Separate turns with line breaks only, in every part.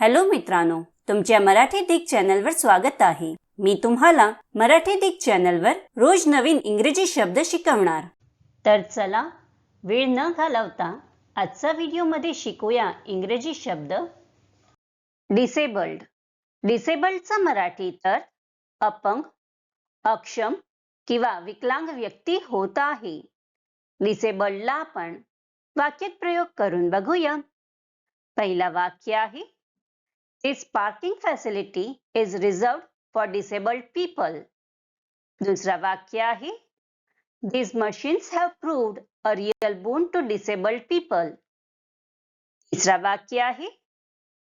Hello मित्रांनो तुमच्या मराठी दिग चॅनलवर स्वागत आहे. मी तुम्हाला मराठी दिग चॅनलवर रोज नवीन इंग्रजी शब्द शिकवणार. तर चला वेळ न घालवता आजचा व्हिडिओमध्ये शिकूया इंग्रजी शब्द. डिसेबल्ड डिसेबल्डचा मराठी तर अपंग अक्षम किंवा विकलांग व्यक्ती होत आहे. डिसेबल्डला आपण वाक्यात प्रयोग करून बघूया. पहिला वाक्य आहे This parking facility is reserved for disabled people दुसरा वाक्य आहे These machines have proved a real boon to disabled people. तिसरा वाक्य आहे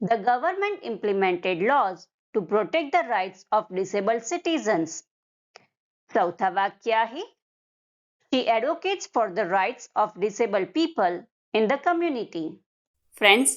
The government implemented laws to protect the rights of disabled citizens. चौथा वाक्य आहे She advocates for the rights of disabled people in the community. Friends